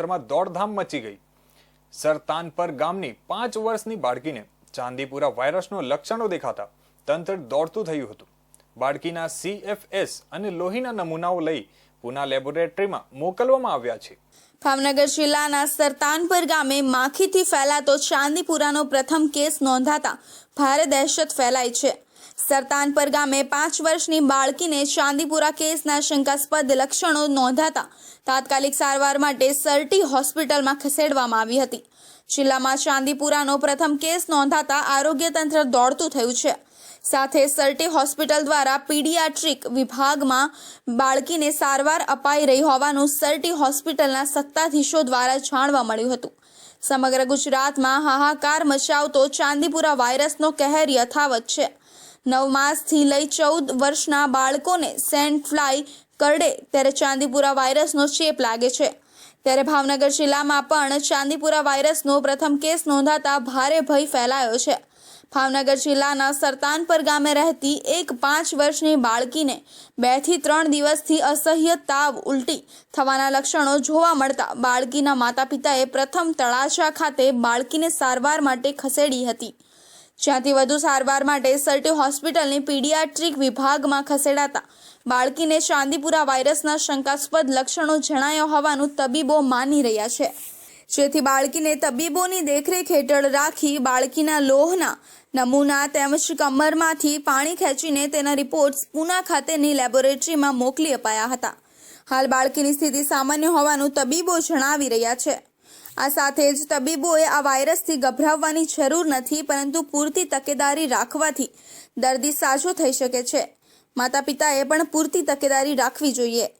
તંત્રમાં દોડધામ મચી ગઈ. સરતાનપર ગામની પાંચ વર્ષની બાળકીને ચાંદીપુરા વાયરસનો લક્ષણો દેખાતા તંત્ર દોડતું થયું હતું. બાળકીના સીએફએસ અને લોહીના નમૂનાઓ લઈ પુના લેબોરેટરીમાં મોકલવામાં આવ્યા છે. ભાવનગર જિલ્લાના સરતાનપર ગામે માખીથી ફેલાતો ચાંદીપુરાનો પ્રથમ કેસ નોંધાતા ભારે દહેશત ફેલાઈ છે. સરતાનપર ગામે પાંચ વર્ષની બાળકીને ચાંદીપુરા કેસના શંકાસ્પદ લક્ષણો નોંધાતા તાત્કાલિક સારવાર માટે સરટી હોસ્પિટલમાં ખસેડવામાં આવી હતી. જિલ્લામાં ચાંદીપુરાનો પ્રથમ કેસ નોંધાતા આરોગ્ય તંત્ર દોડતું થયું છે. સાથે સરટી હોસ્પિટલ દ્વારા પીડિયાટ્રિક વિભાગમાં બાળકીને સારવાર અપાઈ રહી હોવાનું સરટી હોસ્પિટલના સત્તાધીશો દ્વારા જાણવા મળ્યું હતું. સમગ્ર ગુજરાતમાં હાહાકાર મચાવતો ચાંદીપુરા વાયરસનો કહેર યથાવત છે. નવ માસથી લઈ ચૌદ વર્ષના બાળકોને સેન્ટ ફ્લાય કરડે ત્યારે ચાંદીપુરા વાયરસનો ચેપ લાગે છે. ત્યારે ભાવનગર જિલ્લામાં પણ ચાંદીપુરા વાયરસનો પ્રથમ કેસ નોંધાતા ભારે ભય ફેલાયો છે. ભાવનગર જિલ્લાના સરતાનપર ગામે રહેતી એક પાંચ વર્ષની બાળકીને બેથી ત્રણ દિવસથી અસહ્ય તાવ ઉલટી થવાના લક્ષણો જોવા મળતા બાળકીના માતા પિતાએ પ્રથમ તળાજા ખાતે બાળકીને સારવાર માટે ખસેડી હતી. જ્યાંથી વધુ સારવાર માટે સર્ટી હોસ્પિટલની પીડિયાટ્રિક વિભાગમાં ખસેડાતા બાળકીને ચાંદીપુરા વાયરસના શંકાસ્પદ લક્ષણો જણાયા હોવાનું તબીબો માની રહ્યા છે. જેથી બાળકીને તબીબોની દેખરેખ હેઠળ રાખી બાળકીના લોહના નમૂના તેમજ કમરમાંથી પાણી ખેંચીને તેના રિપોર્ટ્સ પુના ખાતેની લેબોરેટરીમાં મોકલી અપાયા હતા. હાલ બાળકીની સ્થિતિ સામાન્ય હોવાનું તબીબો જણાવી રહ્યા છે. આ સાથે જ તબીબોએ આ વાયરસથી ગભરાવવાની જરૂર નથી, પરંતુ પૂરતી તકેદારી રાખવાથી દર્દી સાજો થઈ શકે છે. માતા પિતાએ પણ પૂરતી તકેદારી રાખવી જોઈએ.